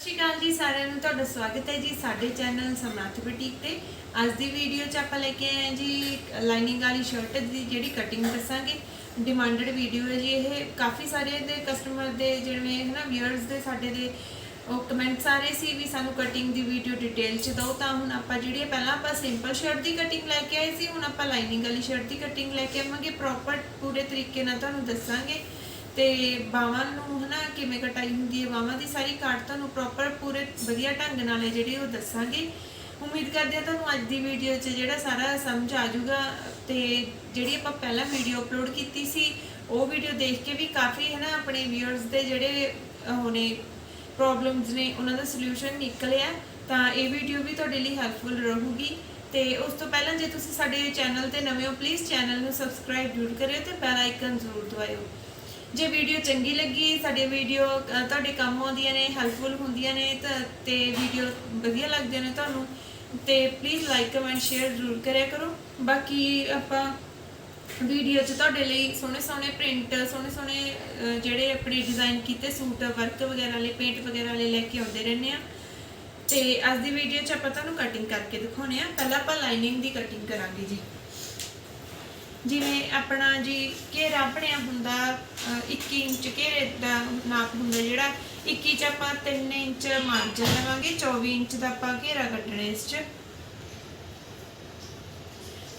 ਸਤਿ ਸ਼੍ਰੀ ਅਕਾਲ ਜੀ, ਸਾਰਿਆਂ ਨੂੰ ਤੁਹਾਡਾ ਸਵਾਗਤ ਹੈ ਜੀ ਸਾਡੇ ਚੈਨਲ ਸਮਰੱਥ ਬੁਟੀਕ ਤੇ। ਅੱਜ ਦੀ ਵੀਡੀਓ 'ਚ ਆਪਾਂ ਲੈ ਕੇ ਆਏ ਹਾਂ ਜੀ ਲਾਈਨਿੰਗ ਵਾਲੀ ਸ਼ਰਟ ਦੀ ਜਿਹੜੀ ਕਟਿੰਗ ਦੱਸਾਂਗੇ। ਡਿਮਾਂਡਡ ਵੀਡੀਓ ਹੈ ਜੀ ਇਹ। ਕਾਫੀ ਸਾਰੇ ਦੇ ਕਸਟਮਰ ਦੇ ਜਿਵੇਂ ਹੈ ਨਾ ਵਿਅਰਸ ਦੇ ਸਾਡੇ ਦੇ ਉਹ ਕਮੈਂਟਸ ਆ ਰਹੇ ਸੀ ਵੀ ਸਾਨੂੰ ਕਟਿੰਗ ਦੀ ਵੀਡੀਓ ਡਿਟੇਲ 'ਚ ਦਿਓ। ਤਾਂ ਹੁਣ ਆਪਾਂ ਜਿਹੜੀ ਪਹਿਲਾਂ ਆਪਾਂ ਸਿੰਪਲ ਸ਼ਰਟ ਦੀ ਕਟਿੰਗ ਲੈ ਕੇ ਆਏ ਸੀ, ਹੁਣ ਆਪਾਂ ਲਾਈਨਿੰਗ ਵਾਲੀ ਸ਼ਰਟ ਦੀ ਕਟਿੰਗ ਲੈ ਕੇ ਆਵਾਂਗੇ। ਪ੍ਰੋਪਰ ਪੂਰੇ ਤਰੀਕੇ ਨਾਲ ਤੁਹਾਨੂੰ ਦੱਸਾਂਗੇ। ਤੇ ਬਾਹਾਂ ਨੂੰ ਹਨਾ ਕਿਵੇਂ ਕਟਾਈ ਹੁੰਦੀ ਹੈ? ਬਾਹਾਂ ਦੀ ਸਾਰੀ ਕਾਟ ਤੁਹਾਨੂੰ ਪ੍ਰੋਪਰ ਪੂਰੇ ਵਧੀਆ ਢੰਗ ਨਾਲ ਹੈ ਜਿਹੜੀ ਉਹ ਦੱਸਾਂਗੇ। ਉਮੀਦ ਕਰਦੇ ਹਾਂ ਤੁਹਾਨੂੰ ਅੱਜ ਦੀ ਵੀਡੀਓ 'ਚ ਜਿਹੜਾ ਸਾਰਾ ਸਮਝ ਆ ਜਾਊਗਾ ਤੇ ਜਿਹੜੀ ਆਪਾਂ ਪਹਿਲਾਂ ਵੀਡੀਓ ਅਪਲੋਡ ਕੀਤੀ ਸੀ, ਉਹ ਵੀਡੀਓ ਦੇਖ ਕੇ ਵੀ ਕਾਫੀ ਹਨਾ ਆਪਣੇ ਵਿਊਅਰਸ ਦੇ ਜਿਹੜੇ ਉਹ ਨੇ ਪ੍ਰੋਬਲਮਸ ਨੇ, ਉਹਨਾਂ ਦਾ ਸੋਲੂਸ਼ਨ ਨਿਕਲਿਆ। ਤਾਂ ਇਹ ਵੀਡੀਓ ਵੀ ਤੁਹਾਡੇ ਲਈ ਹੈਲਪਫੁਲ ਰਹੂਗੀ। ਤੇ ਉਸ ਤੋਂ ਪਹਿਲਾਂ ਜੇ ਤੁਸੀਂ ਸਾਡੇ ਚੈਨਲ ਤੇ ਨਵੇਂ ਹੋ ਪਲੀਜ਼ ਚੈਨਲ ਨੂੰ ਸਬਸਕ੍ਰਾਈਬ ਜ਼ਰੂਰ ਕਰਿਓ ਤੇ ਬੈਲ ਆਈਕਨ ਜ਼ਰੂਰ ਦਬਾਇਓ। ਜੇ ਵੀਡੀਓ ਚੰਗੀ ਲੱਗੀ ਸਾਡੀ ਵੀਡੀਓ ਤੁਹਾਡੇ ਕੰਮ ਆਉਂਦੀਆਂ ਨੇ ਹੈਲਪਫੁਲ ਹੁੰਦੀਆਂ ਨੇ ਤਾਂ ਤੇ ਵੀਡੀਓ ਵਧੀਆ ਲੱਗਦੀਆਂ ਨੇ ਤੁਹਾਨੂੰ ਤੇ ਪਲੀਜ਼ ਲਾਈਕ ਕਮੈਂਟ ਸ਼ੇਅਰ ਜ਼ਰੂਰ ਕਰਿਆ ਕਰੋ। ਬਾਕੀ ਆਪਾਂ ਵੀਡੀਓ 'ਚ ਤੁਹਾਡੇ ਲਈ ਸੋਹਣੇ ਸੋਹਣੇ ਪ੍ਰਿੰਟ ਸੋਹਣੇ ਸੋਹਣੇ ਅ, ਜਿਹੜੇ ਆਪਣੇ ਡਿਜ਼ਾਈਨ ਕੀਤੇ ਸੂਟ ਵਰਕ ਵਗੈਰਾ ਲਈ ਪੇਂਟ ਵਗੈਰਾ ਲਈ ਲੈ ਕੇ ਆਉਂਦੇ ਰਹਿੰਦੇ ਆ। ਤੇ ਅੱਜ ਦੀ ਵੀਡੀਓ 'ਚ ਆਪਾਂ ਤੁਹਾਨੂੰ ਕਟਿੰਗ ਕਰਕੇ ਦਿਖਾਉਣੇ ਆ। ਪਹਿਲਾਂ ਆਪਾਂ ਲਾਈਨਿੰਗ ਦੀ ਕਟਿੰਗ ਕਰਾਂਗੇ ਜੀ। ਜਿਵੇਂ ਆਪਣਾ ਜੀ ਘੇਰਾ ਬਣਿਆ ਹੁੰਦਾ ਅ, 21 ਇੰਚ ਘੇਰੇ ਦਾ ਨਾਪ ਹੁੰਦਾ ਜਿਹੜਾ 21 ਚ ਆਪਾਂ 3 ਇੰਚ ਮਾਰਜਨ ਲਵਾਂਗੇ 24 ਇੰਚ ਦਾ ਆਪਾਂ ਘੇਰਾ ਕੱਢਣਾ ਇਸ ਚ।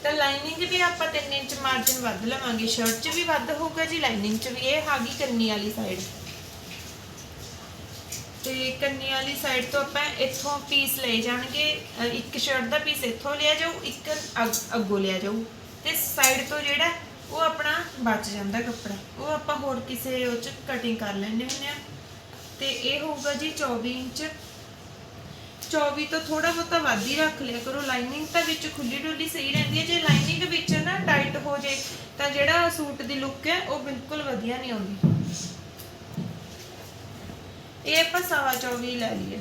ਤਾਂ ਲਾਈਨਿੰਗ ਵੀ ਆਪਾਂ 3 ਇੰਚ ਮਾਰਜਨ ਵੱਧ ਲਵਾਂਗੇ ਸ਼ਰਟ 'ਚ ਵੀ ਵੱਧ ਹੋਊਗਾ ਜੀ ਲਾਈਨਿੰਗ 'ਚ ਵੀ ਇਹ ਹੈਗੀ ਕੰਨੀ ਵਾਲੀ ਸਾਈਡ ਤੇ ਕੰਨੀ ਵਾਲੀ ਸਾਈਡ ਤੋਂ ਆਪਾਂ ਇੱਥੋਂ ਪੀਸ ਲਏ ਜਾਣਗੇ ਇੱਕ ਸ਼ਰਟ ਦਾ ਪੀਸ ਇੱਥੋਂ ਲਿਆ ਜਾਊ ਇੱਕ ਅੱਗੋਂ ਲਿਆ ਜਾਊ। ਤੇ ਸਾਈਡ ਤੋਂ ਜਿਹੜਾ ਉਹ ਆਪਣਾ ਬਚ ਜਾਂਦਾ ਕੱਪੜਾ। ਉਹ ਆਪਾਂ ਹੋਰ ਕਿਸੇ ਉਹ ਚ ਕਟਿੰਗ ਕਰ ਲੈਂਦੇ ਹੁੰਦੇ ਆ। ਤੇ ਇਹ ਹੋਊਗਾ ਜੀ 24 ਇੰਚ। 24 ਤੋਂ ਥੋੜਾ ਬਹੁਤਾ ਵੱਧ ਹੀ ਰੱਖ ਲਿਆ ਕਰੋ। ਲਾਈਨਿੰਗ ਤਾਂ ਵਿੱਚ ਖੁੱਲੀ ਡੁੱਲੀ ਸਹੀ ਰਹਿੰਦੀ ਹੈ। ਜੇ ਲਾਈਨਿੰਗ ਵਿੱਚ ਨਾ ਟਾਈਟ ਹੋ ਜੇ, ਤਾਂ ਜਿਹੜਾ ਸੂਟ ਦੀ ਲੁੱਕ ਹੈ, ਉਹ ਬਿਲਕੁਲ ਵਧੀਆ ਨਹੀਂ ਆਉਂਦੀ। ਇਹ ਆਪਾਂ ਸਵਾ 24 ਲੈ ਲਈਏ।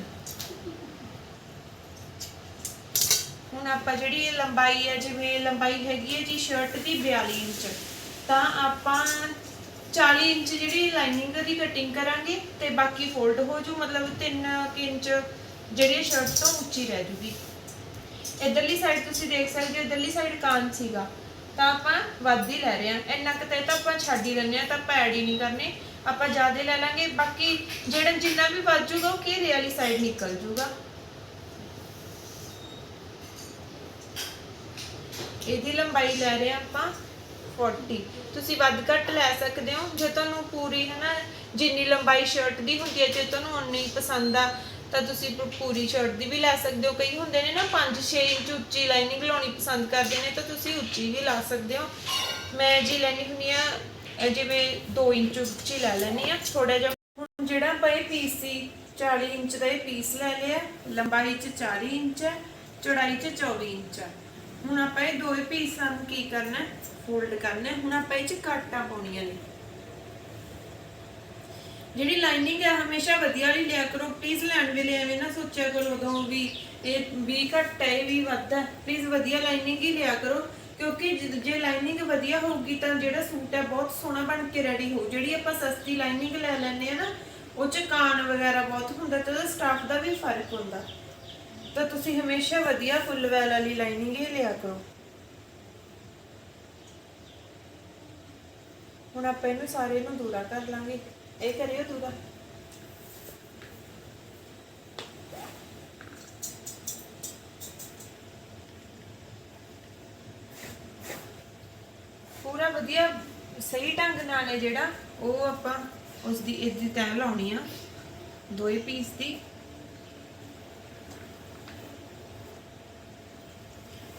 ਹੁਣ ਆਪਾਂ ਜਿਹੜੀ ਲੰਬਾਈ ਹੈ, ਜਿਵੇਂ ਲੰਬਾਈ ਹੈਗੀ ਹੈ ਜੀ ਸ਼ਰਟ ਦੀ 42 ਇੰਚ, ਤਾਂ ਆਪਾਂ 40 ਇੰਚ ਜਿਹੜੀ ਲਾਈਨਿੰਗ ਦੀ ਕਟਿੰਗ ਕਰਾਂਗੇ ਤੇ ਬਾਕੀ ਫੋਲਡ ਹੋ ਜੂ, ਮਤਲਬ 3 ਇੰਚ ਜਿਹੜੀ ਸ਼ਰਟ ਤੋਂ ਉੱਚੀ ਰਹਿ ਜੂਗੀ। ਇਧਰਲੀ ਸਾਈਡ ਤੁਸੀਂ ਦੇਖ ਸਕਦੇ ਹੋ, ਇਧਰਲੀ ਸਾਈਡ ਕਾਨ ਸੀਗਾ, ਤਾਂ ਆਪਾਂ ਵੱਧ ਹੀ ਲੈ ਰਹੇ ਹਾਂ। ਇੰਨਾ ਕੁ ਤੇ ਤਾਂ ਆਪਾਂ ਛੱਡ ਹੀ ਦਿੰਦੇ ਹਾਂ ਤਾਂ ਆਪਾਂ ਐਡ ਹੀ ਨਹੀਂ ਕਰਨੇ। ਆਪਾਂ ਜ਼ਿਆਦਾ ਲੈ ਲਾਂਗੇ, ਬਾਕੀ ਜਿਹੜਾ ਜਿੰਨਾ ਵੀ ਵੱਧ ਜੂਗਾ ਉਹ ਘੇਰੇ ਵਾਲੀ ਸਾਈਡ ਨਿਕਲ ਜੂਗਾ। ਇਹਦੀ ਲੰਬਾਈ ਲੈ ਰਹੇ ਹਾਂ ਆਪਾਂ 40 ਤੁਸੀਂ ਵੱਧ ਘੱਟ ਲੈ ਸਕਦੇ ਹੋ। ਜੇ ਤੁਹਾਨੂੰ ਪੂਰੀ ਹੈ ਨਾ ਜਿੰਨੀ ਲੰਬਾਈ ਸ਼ਰਟ ਦੀ ਹੁੰਦੀ ਹੈ, ਜੇ ਤੁਹਾਨੂੰ ਉਨੀ ਪਸੰਦ ਆ, ਤਾਂ ਤੁਸੀਂ ਪ- ਪੂਰੀ ਸ਼ਰਟ ਦੀ ਵੀ ਲੈ ਸਕਦੇ ਹੋ। ਕਈ ਹੁੰਦੇ ਨੇ ਨਾ 5-6 ਇੰਚ ਉੱਚੀ ਲਾਈਨਿੰਗ ਲਾਉਣੀ ਪਸੰਦ ਕਰਦੇ ਨੇ, ਤਾਂ ਤੁਸੀਂ ਉੱਚੀ ਵੀ ਲਾ ਸਕਦੇ ਹੋ। ਮੈਂ ਜੀ ਲੈਣੀ ਹੁੰਦੀ ਆ ਜਿਵੇਂ 2 ਇੰਚ ਉੱਚੀ ਲੈ ਲੈਣੀ ਆ। ਥੋੜਾ ਜਿਹਾ ਹੁਣ ਜਿਹੜਾ ਆਪਾਂ ਇਹ ਪੀਸ ਸੀ 40 ਇੰਚ ਦਾ ਇਹ ਪੀਸ ਲੈ ਲਿਆ। ਲੰਬਾਈ ਚ 40 ਇੰਚ ਹੈ, ਚੌੜਾਈ ਚ 24 ਇੰਚ ਹੈ। ਹੁਣ ਆਪਾਂ ਇਹ ਦੋਏ ਪੀਸਾਂ ਨੂੰ ਕੀ ਕਰਨਾ ਫੋਲਡ ਕਰਨਾ ਹੁਣ ਆਪਾਂ ਇਹ ਚ ਕਾਟਾਂ ਪਾਉਣੀਆਂ ਨੇ। ਜਿਹੜੀ ਲਾਈਨਿੰਗ ਹੈ ਹਮੇਸ਼ਾ ਵਧੀਆ ਵਾਲੀ ਲਿਆ ਕਰੋ। ਪਲੀਜ਼ ਲੈਣ ਵੇਲੇ ਐਵੇਂ ਨਾ ਸੋਚਿਆ ਕਰੋ ਉਦੋਂ ਵੀ ਇਹ ਵੀ ਘੱਟ ਹੈ, ਇਹ ਵੀ ਵੱਧ ਹੈ। ਪਲੀਜ਼ ਵਧੀਆ ਲਾਈਨਿੰਗ ਹੀ ਲਿਆ ਕਰੋ। ਕਿਉਂਕਿ ਜੇ ਲਾਈਨਿੰਗ ਵਧੀਆ ਹੋਊਗੀ ਤਾਂ ਜਿਹੜਾ ਸੂਟ ਹੈ, ਬਹੁਤ ਸੋਹਣਾ ਬਣ ਕੇ ਰੈਡੀ ਹੋ ਜਿਹੜੀ ਆਪਾਂ ਸਸਤੀ ਲਾਈਨਿੰਗ ਲੈ ਲੈਂਦੇ ਆ ਨਾ, ਉਹ ਚ ਕਾਨ ਵਗੈਰਾ ਬਹੁਤ ਹੁੰਦਾ, ਤੇ ਉਹਦਾ ਸਟਾਫ ਦਾ ਵੀ ਫ਼ਰਕ ਹੁੰਦਾ। ਤਾਂ ਤੁਸੀਂ ਹਮੇਸ਼ਾ ਵਧੀਆ ਫੁੱਲ ਵੈਲ ਵਾਲੀ ਲਾਈਨਿੰਗ ਹੀ ਲਿਆ ਕਰੋ। ਹੁਣ ਆਪਾਂ ਇਹਨੂੰ ਸਾਰੇ ਨੂੰ ਦੂਰਾ ਕਰ ਲਾਂਗੇ। ਇਹ ਕਰਿਓ ਦੂਰਾ। ਪੂਰਾ ਵਧੀਆ, ਸਹੀ ਢੰਗ ਨਾਲ ਹੈ ਜਿਹੜਾ ਉਹ ਆਪਾਂ ਉਸ ਦੀ ਇਸ ਦੀ ਤੈਅ ਲਾਉਣੀ ਆ। ਦੋਏ ਪੀਸ ਦੀ।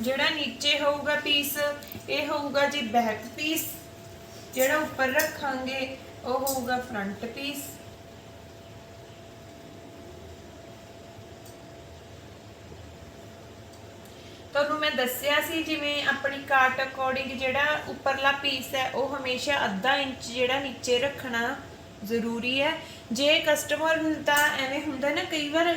ਜਿਹੜਾ ਨੀਚੇ ਹੋਊਗਾ ਪੀਸ ਇਹ ਹੋਊਗਾ ਜੀ ਬੈਕ ਪੀਸ ਜਿਹੜਾ ਉੱਪਰ ਰੱਖਾਂਗੇ, ਉਹ ਹੋਊਗਾ ਫਰੰਟ ਪੀਸ ਤੁਹਾਨੂੰ ਮੈਂ ਦੱਸਿਆ ਸੀ ਜਿਵੇਂ ਆਪਣੀ ਕਾਟ ਅਕੋਰਡਿੰਗ ਜਿਹੜਾ ਉੱਪਰਲਾ ਪੀਸ ਹੈ, ਉਹ ਹਮੇਸ਼ਾ ਅੱਧਾ ਇੰਚ ਜਿਹੜਾ ਨੀਚੇ ਰੱਖਣਾ ਜ਼ਰੂਰੀ ਹੈ। ਜੇ ਕਸਟਮਰ ਦਾ ਐਵੇਂ ਹੁੰਦਾ ਨਾ, ਕਈ ਵਾਰ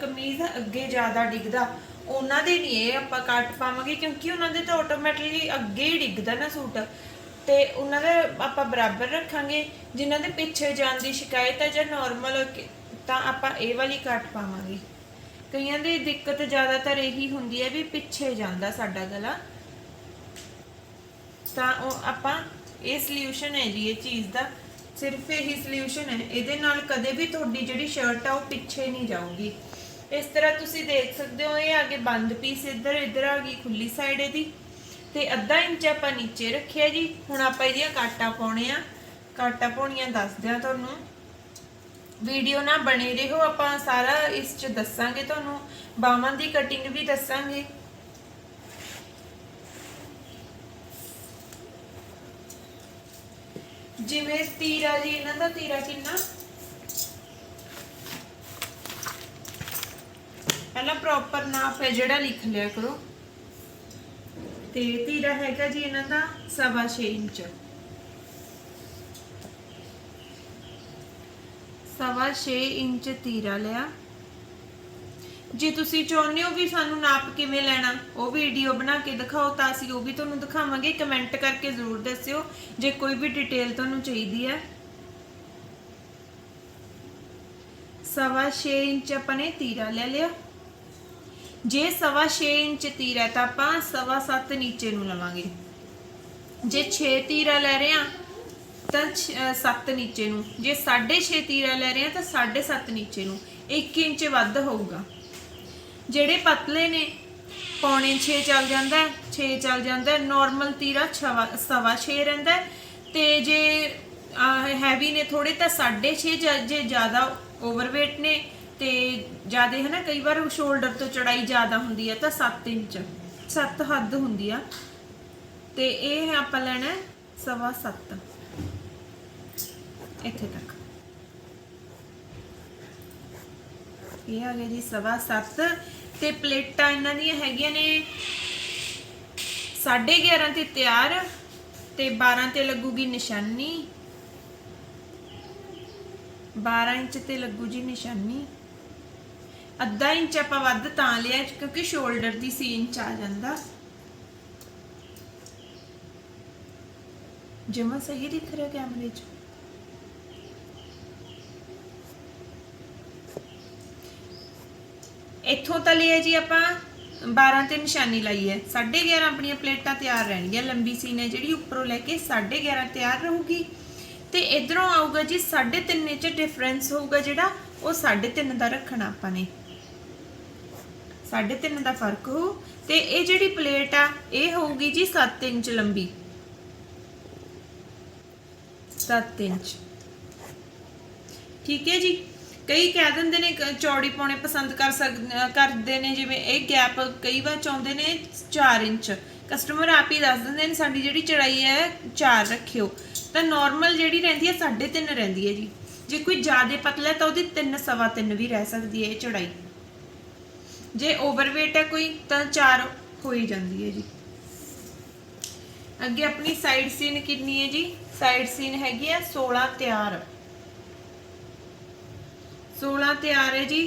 ਕਮੀਜ਼ ਅੱਗੇ ਜ਼ਿਆਦਾ ਡਿੱਗਦਾ। ਉਹਨਾਂ ਦੇ ਨਹੀਂ ਇਹ ਆਪਾਂ ਕੱਟ ਪਾਵਾਂਗੇ, ਕਿਉਂਕਿ ਉਹਨਾਂ ਦੇ ਤਾਂ ਆਟੋਮੈਟਿਕਲੀ ਅੱਗੇ ਹੀ ਡਿੱਗਦਾ ਨਾ ਸੂਟ। ਤੇ ਉਹਨਾਂ ਦਾ ਆਪਾਂ ਬਰਾਬਰ ਰੱਖਾਂਗੇ, ਜਿਨ੍ਹਾਂ ਦੇ ਪਿੱਛੇ ਜਾਣ ਦੀ ਸ਼ਿਕਾਇਤ ਹੈ ਜਾਂ ਨਾਰਮਲ ਤਾਂ ਆਪਾਂ ਇਹ ਵਾਲੀ ਕੱਟ ਪਾਵਾਂਗੇ। ਕਈਆਂ ਦੀ ਦਿੱਕਤ ਜ਼ਿਆਦਾਤਰ ਇਹੀ ਹੁੰਦੀ ਹੈ ਵੀ ਪਿੱਛੇ ਜਾਂਦਾ ਸਾਡਾ ਗਲਾ। ਤਾਂ ਉਹ ਆਪਾਂ ਇਹ ਸੋਲੂਸ਼ਨ ਹੈ ਜੀ, ਇਹ ਚੀਜ਼ ਦਾ। ਸਿਰਫ ਇਹੀ ਸੋਲੂਸ਼ਨ ਹੈ, ਇਹਦੇ ਨਾਲ ਕਦੇ ਵੀ ਤੁਹਾਡੀ ਜਿਹੜੀ ਸ਼ਰਟ ਆ ਉਹ ਪਿੱਛੇ ਨਹੀਂ ਜਾਊਗੀ। ਇਸ ਤਰ੍ਹਾਂ ਤੁਸੀਂ ਦੇਖ ਸਕਦੇ ਹੋ, ਇਹ ਅੱਗੇ ਬੰਦ ਪੀਸ ਇੱਧਰ ਇੱਧਰ ਆ ਗਈ ਖੁੱਲੀ ਸਾਈਡ ਇਹਦੀ। ਤੇ ਅੱਧਾ ਇੰਚ ਆਪਾਂ ਨੀਚੇ ਰੱਖਿਆ ਜੀ। ਹੁਣ ਆਪਾਂ ਇਹਦੀਆਂ ਕਾਟਾ ਪਾਉਣੇ ਆ। ਕਾਟਾ ਪਾਉਣੀਆਂ ਦੱਸਦੇ ਆ ਤੁਹਾਨੂੰ। ਵੀਡੀਓ ਨਾ ਬਣੇ ਰਹੋ, ਆਪਾਂ ਸਾਰਾ ਇਸ ਚ ਦੱਸਾਂਗੇ ਤੁਹਾਨੂੰ। ਬਾਹਾਂ ਦੀ ਕਟਿੰਗ ਵੀ ਦੱਸਾਂਗੇ। ਜਿਵੇਂ ਤੀਰਾ ਜੀ, ਇਹਨਾਂ ਦਾ ਤੀਰਾ ਕਿੰਨਾ? ਪਹਿਲਾਂ ਪ੍ਰੋਪਰ ਨਾਪ ਹੈ ਜਿਹੜਾ ਲਿਖ ਲਿਆ ਕਰੋ। ਤੇ ਤੀਰਾ ਹੈਗਾ ਜੀ ਇਹਨਾਂ ਦਾ ਸਵਾ ਛੇ ਇੰਚ। ਸਵਾ 6 ਇੰਚ ਤੀਰਾ ਲਿਆ। ਜੇ ਤੁਸੀਂ ਚਾਹੁੰਦੇ ਹੋ ਵੀ ਸਾਨੂੰ ਨਾਪ ਕਿਵੇਂ ਲੈਣਾ, ਉਹ ਵੀਡੀਓ ਬਣਾ ਕੇ ਦਿਖਾਓ ਤਾਂ ਅਸੀਂ ਉਹ ਵੀ ਤੁਹਾਨੂੰ ਦਿਖਾਵਾਂਗੇ। ਕਮੈਂਟ ਕਰਕੇ ਜ਼ਰੂਰ ਦੱਸਿਓ, ਜੇ ਕੋਈ ਵੀ ਡਿਟੇਲ ਤੁਹਾਨੂੰ ਚਾਹੀਦੀ ਹੈ। ਸਵਾ 6 ਇੰਚ ਆਪਾਂ ਨੇ ਤੀਰਾ ਲੈ ਲਿਆ। ਜੇ ਸਵਾ 6 ਇੰਚ ਤੀਰਾ ਤਾਂ ਆਪਾਂ ਸਵਾ 7 ਨੀਚੇ ਨੂੰ ਲਵਾਂਗੇ। ਜੇ 6 ਤੀਰਾ ਲੈ ਰਹੇ ਆ ਤਾਂ 7 ਨੀਚੇ ਨੂੰ। ਜੇ 6.5 ਤੀਰਾ ਲੈ ਰਹੇ ਆ ਤਾਂ 7.5 ਨੀਚੇ ਨੂੰ। 1 ਇੰਚ ਵੱਧ ਹੋਊਗਾ। ਜਿਹੜੇ ਪਤਲੇ ਨੇ, ਪੌਣੇ 6 ਚੱਲ ਜਾਂਦਾ 6 ਚੱਲ ਜਾਂਦਾ ਨਾਰਮਲ ਤੀਰਾ ਛਵਾ- ਸਵਾ 6 ਰਹਿੰਦਾ ਹੈ। ਤੇ ਜੇ ਹੈਵੀ ਨੇ ਥੋੜੇ ਤਾਂ 6.5 ਜੇ ਜ਼ਿਆਦਾ ਓਵਰਵੇਟ ਨੇ ਤੇ ਜਿਆਦੇ ਹੈ ਨਾ ਕਈ ਵਾਰ ਸ਼ੋਲਡਰ ਤੋਂ ਚੜਾਈ ਜ਼ਿਆਦਾ ਹੁੰਦੀ ਹੈ ਤਾਂ 7 ਇੰਚ 7 ਹੱਦ ਹੁੰਦੀ ਆ। ਤੇ ਇਹ ਆਪਾਂ ਲੈਣਾ ਸਵਾ 7 ਇੱਥੇ ਤੱਕ। ਇਹ ਆ ਗਿਆ ਜੀ ਸਵਾ 7 ਤੇ ਪਲੇਟਾਂ ਇਹਨਾਂ ਦੀਆਂ ਹੈਗੀਆਂ ਨੇ 11.5 ਤੇ ਤਿਆਰ ਤੇ 12 ਤੇ ਲੱਗੂਗੀ ਨਿਸ਼ਾਨੀ। 12 ਇੰਚ ਤੇ ਲੱਗੂ ਜੀ ਨਿਸ਼ਾਨੀ। ਅੱਧਾ ਇੰਚ ਆਪਾਂ ਵੱਧ ਤਾਂ ਲਿਆ, ਕਿਉਂਕਿ ਸ਼ੋਲਡਰ ਦੀ ਸੀਨ ਚ ਆ ਜਾਂਦਾ। ਜਮਾ ਸਹੀ ਦਿਖ ਰਿਹਾ ਕੈਮਰੇ 'ਚ। ਇੱਥੋਂ ਤਾਂ ਲਿਆ ਜੀ ਆਪਾਂ 12 ਤੇ ਨਿਸ਼ਾਨੀ ਲਾਈ ਹੈ। 11.5 ਆਪਣੀਆਂ ਪਲੇਟਾਂ ਤਿਆਰ ਰਹਿਣਗੀਆਂ। ਲੰਬੀ ਸੀਨ ਹੈ ਜਿਹੜੀ ਉੱਪਰੋਂ ਲੈ ਕੇ 11.5 ਤਿਆਰ ਰਹੂਗੀ। ਤੇ ਇਧਰੋਂ ਆਊਗਾ ਜੀ 3.5 ਇੰਚ ਡਿਫਰੈਂਸ ਹੋਊਗਾ ਜਿਹੜਾ, ਉਹ 3.5 ਦਾ ਰੱਖਣਾ ਆਪਾਂ ਨੇ। 3.5 ਦਾ ਫ਼ਰਕ ਹੋ, ਤੇ ਇਹ ਜਿਹੜੀ ਪਲੇਟ ਆ, ਇਹ ਹੋਊਗੀ ਜੀ 7 ਇੰਚ ਲੰਬੀ। 7 ਇੰਚ। ਠੀਕ ਹੈ ਜੀ? ਕਈ ਕਹਿ ਦਿੰਦੇ ਨੇ ਚੌੜੀ ਪਾਉਣੇ ਪਸੰਦ ਕਰ ਕਰਦੇ ਨੇ, ਜਿਵੇਂ ਇਹ ਗੈਪ ਕਈ ਵਾਰ ਚਾਹੁੰਦੇ ਨੇ 4 ਇੰਚ। ਕਸਟਮਰ ਆਪ ਹੀ ਦੱਸ ਦਿੰਦੇ ਨੇ, ਸਾਡੀ ਜਿਹੜੀ ਚੜਾਈ ਹੈ 4 ਰੱਖਿਓ। ਤਾਂ ਨਾਰਮਲ ਜਿਹੜੀ ਰਹਿੰਦੀ ਹੈ 3.5 ਰਹਿੰਦੀ ਹੈ ਜੀ। ਜੇ ਕੋਈ ਜ਼ਿਆਦਾ ਪਤਲਾ ਹੈ, ਤਾਂ ਉਹਦੀ 3 ਸਵਾ 3 ਵੀ ਰਹਿ ਸਕਦੀ ਹੈ ਇਹ ਚੜਾਈ। ਜੇ ਓਵਰਵੇਟ ਹੈ ਕੋਈ, ਤਾਂ 4 ਹੋਈ ਜਾਂਦੀ ਹੈ ਜੀ। ਅੱਗੇ ਆਪਣੀ ਸਾਈਡ ਸੀਨ ਕਿੰਨੀ ਹੈ ਜੀ? ਸਾਈਡ ਸੀਨ ਹੈਗੀ ਹੈ 16 ਤਿਆਰ। 16 ਤਿਆਰ ਹੈ ਜੀ,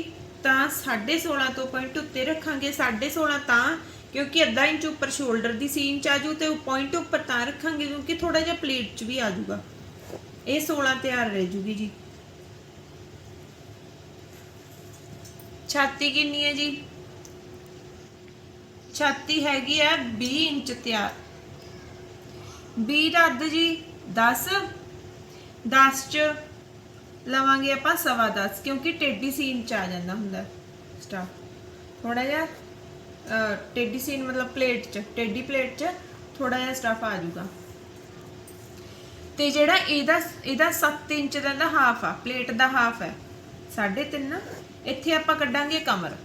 ਤਾਂ 16.5 ਤੋਂ ਪੁਆਇੰਟ ਉੱਤੇ ਰੱਖਾਂਗੇ। 16.5 ਤਾਂ, ਕਿਉਂਕਿ ਅੱਧਾ ਇੰਚ ਉੱਪਰ ਸ਼ੋਲਡਰ ਦੀ ਸੀਨ ਚ ਆਜੂ ਤੇ ਉਹ ਪੁਆਇੰਟ ਉੱਪਰ ਤਾਂ ਰੱਖਾਂਗੇ, ਕਿਉਂਕਿ ਥੋੜਾ ਜਿਹਾ ਪਲੇਟ ਚ ਵੀ ਆਜੂਗਾ ਇਹ 16 ਤਿਆਰ ਰਹਿ ਜੂਗੀ ਜੀ। ਛਾਤੀ ਕਿੰਨੀ ਹੈ ਜੀ? ਛਾਤੀ ਹੈਗੀ ਹੈ 20 ਇੰਚ ਤਿਆਰ। 20 ਦਾ ਅੱਧ ਜੀ 10 10 ਚ ਲਵਾਂਗੇ ਆਪਾਂ ਸਵਾ 10 ਕਿਉਂਕਿ ਟੇਡੀ ਸੀਨ ਚ ਆ ਜਾਂਦਾ ਹੁੰਦਾ ਸਟਾਫ। ਥੋੜਾ ਜਿਹਾ ਅਹ, ਟੇਡੀ ਸੀਨ ਮਤਲਬ ਪਲੇਟ ਚ ਟੇਡੀ ਪਲੇਟ ਚ ਥੋੜਾ ਜਿਹਾ ਸਟਾਫ ਆ ਜਾਊਗਾ ਤੇ ਜਿਹੜਾ ਇਹਦਾ ਇਹਦਾ 7 ਇੰਚ ਦਾ ਹਾਫ ਆ ਪਲੇਟ ਦਾ ਹਾਫ ਹੈ 3.5 ਇੱਥੇ ਆਪਾਂ ਕੱਢਾਂਗੇ ਕਮਰ।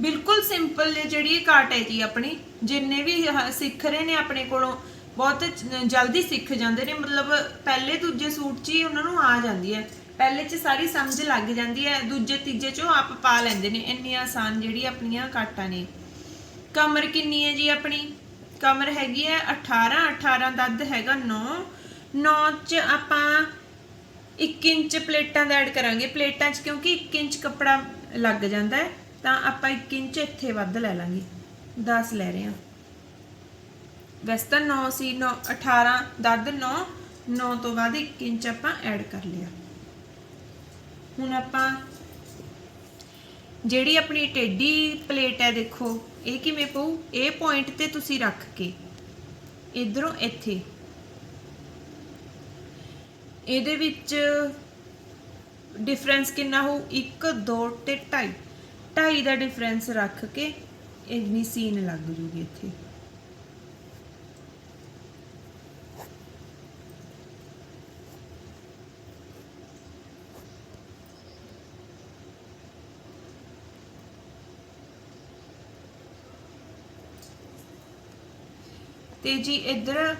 ਬਿਲਕੁਲ ਸਿੰਪਲ ਜਿਹੜੀ ਇਹ ਕਾਟ ਹੈ ਜੀ ਆਪਣੀ। ਜਿੰਨੇ ਵੀ ਆਹ ਸਿੱਖ ਰਹੇ ਨੇ ਆਪਣੇ ਕੋਲੋਂ, ਬਹੁਤ ਜ- ਜਲਦੀ ਸਿੱਖ ਜਾਂਦੇ ਨੇ। ਮਤਲਬ ਪਹਿਲੇ ਦੂਜੇ ਸੂਟ 'ਚ ਹੀ ਉਹਨਾਂ ਨੂੰ ਆ ਜਾਂਦੀ ਹੈ। ਪਹਿਲੇ 'ਚ ਸਾਰੀ ਸਮਝ ਲੱਗ ਜਾਂਦੀ ਹੈ। ਦੂਜੇ, ਤੀਜੇ 'ਚ ਉਹ ਆਪ ਪਾ ਲੈਂਦੇ ਨੇ। ਇੰਨੀ ਆਸਾਨ ਜਿਹੜੀ ਆਪਣੀਆਂ ਕਾਟਾਂ ਨੇ। ਕਮਰ ਕਿੰਨੀ ਹੈ ਜੀ ਆਪਣੀ? ਕਮਰ ਹੈਗੀ ਹੈ 18 18 ਦਾ ਹੈਗਾ 9 9 'ਚ ਆਪਾਂ 1 ਇੰਚ ਪਲੇਟਾਂ ਦਾ ਐਡ ਕਰਾਂਗੇ। ਪਲੇਟਾਂ 'ਚ ਕਿਉਂਕਿ 1 ਇੰਚ ਕੱਪੜਾ ਲੱਗ ਜਾਂਦਾ ਹੈ। ਤਾਂ ਆਪਾਂ 1 ਇੰਚ ਇੱਥੇ ਵੱਧ ਲੈ ਲਾਂਗੇ 10 ਲੈ ਰਹੇ ਹਾਂ। ਵੈਸੇ ਤਾਂ 9 ਸੀ 9 18 ਦੱਦ 9 9 ਤੋਂ ਬਾਅਦ 1 ਇੰਚ ਆਪਾਂ ਐਡ ਕਰ ਲਿਆ। ਹੁਣ ਆਪਾਂ ਜਿਹੜੀ ਆਪਣੀ ਟੇਢੀ ਪਲੇਟ ਹੈ ਦੇਖੋ, ਇਹ ਕਿਵੇਂ ਪਊ? ਇਹ ਪੁਆਇੰਟ ਤੇ ਤੁਸੀਂ ਰੱਖ ਕੇ ਇਧਰੋਂ ਇੱਥੇ। ਇਹਦੇ ਵਿੱਚ ਡਿਫਰੈਂਸ ਕਿੰਨਾ ਹੋਊ? 1 2 ਤੇ 2.5 2.5 ਦਾ ਡਿਫਰੈਂਸ ਰੱਖ ਕੇ ਇੰਨੀ ਸੀਨ ਲੱਗ ਜੂਗੀ ਇੱਥੇ। ਤੇ ਜੀ ਇੱਧਰ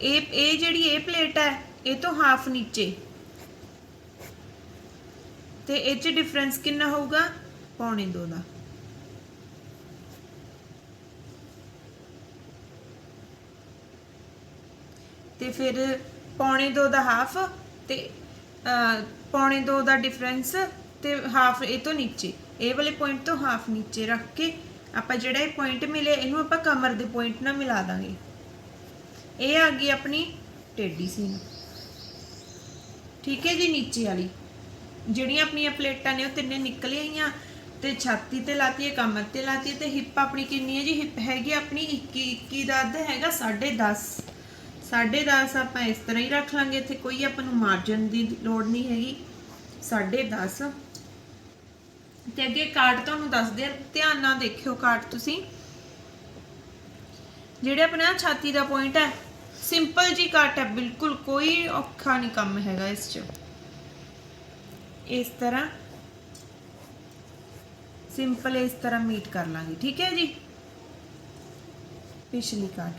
ਇਹ ਇਹ ਜਿਹੜੀ ਇਹ ਪਲੇਟ ਹੈ, ਇਹ ਤੋਂ ਹਾਫ ਨੀਚੇ। ਤੇ ਇਹ ਚ ਡਿਫਰੈਂਸ ਕਿੰਨਾ ਹੋਊਗਾ? ਪੌਣੇ 2 ਦਾ। ਤੇ ਫਿਰ ਪੌਣੇ 2 ਦਾ ਹਾਫ ਤੇ ਪੌਣੇ 2 ਦਾ ਡਿਫਰੈਂਸ ਤੇ ਹਾਫ ਇਹ ਤੋਂ ਨੀਚੇ। ਇਹ ਵਾਲੇ ਪੁਆਇੰਟ ਤੋਂ ਹਾਫ ਨੀਚੇ ਰੱਖ ਕੇ ਆਪਾਂ ਜਿਹੜਾ ਇਹ ਪੁਆਇੰਟ ਮਿਲੇ, ਇਹਨੂੰ ਆਪਾਂ ਕਮਰ ਦੇ ਪੁਆਇੰਟ ਨਾਲ ਮਿਲਾ ਦਾਂਗੇ। ਇਹ ਆ ਗਈ ਆਪਣੀ ਟੇਢੀ ਸੀਨ। ਠੀਕ ਹੈ ਜੀ, ਨੀਚੇ ਵਾਲੀ। ਜਿਹੜੀਆਂ ਆਪਣੀਆਂ ਪਲੇਟਾਂ ਨੇ ਉਹ ਤਿੰਨੇ ਨਿਕਲ ਆਈਆਂ ਤੇ ਛਾਤੀ ਤੇ ਲਾਤੀ ਹੈ ਕਮਰ ਤੇ ਲਾਤੀ ਹੈ ਤੇ ਹਿੱਪ ਆਪਣੀ ਕਿੰਨੀ ਹੈ ਜੀ? ਹਿੱਪ ਹੈਗੀ ਆਪਣੀ 21 21 ਦਾ ਅੱਧ ਹੈਗਾ 10.5 10.5 ਆਪਾਂ ਇਸ ਤਰ੍ਹਾਂ ਹੀ ਰੱਖ ਲਾਂਗੇ, ਇੱਥੇ ਕੋਈ ਆਪਾਂ ਨੂੰ ਮਾਰਜਨ ਦੀ ਲੋੜ ਨਹੀਂ ਹੈਗੀ। 10.5 ਤੇ ਅੱਗੇ ਕਾਰਡ ਤੁਹਾਨੂੰ ਦੱਸਦੇ ਆ, ਧਿਆਨ ਨਾਲ ਦੇਖਿਓ ਕਾਰਡ ਤੁਸੀਂ। ਜਿਹੜੇ ਆਪਣਾ ਛਾਤੀ ਦਾ ਪੁਆਇੰਟ ਹੈ ਸਿੰਪਲ ਜੀ ਕਾਟ ਹੈ, ਬਿਲਕੁਲ ਕੋਈ ਔਖਾ ਨਹੀਂ ਕੰਮ ਹੈਗਾ ਇਸ 'ਚ। ਇਸ ਤਰ੍ਹਾਂ ਸਿੰਪਲ ਇਸ ਤਰ੍ਹਾਂ ਮੀਟ ਕਰ ਲਾਂਗੇ, ਠੀਕ ਹੈ ਜੀ? ਪਿਛਲੀ ਕਾਟ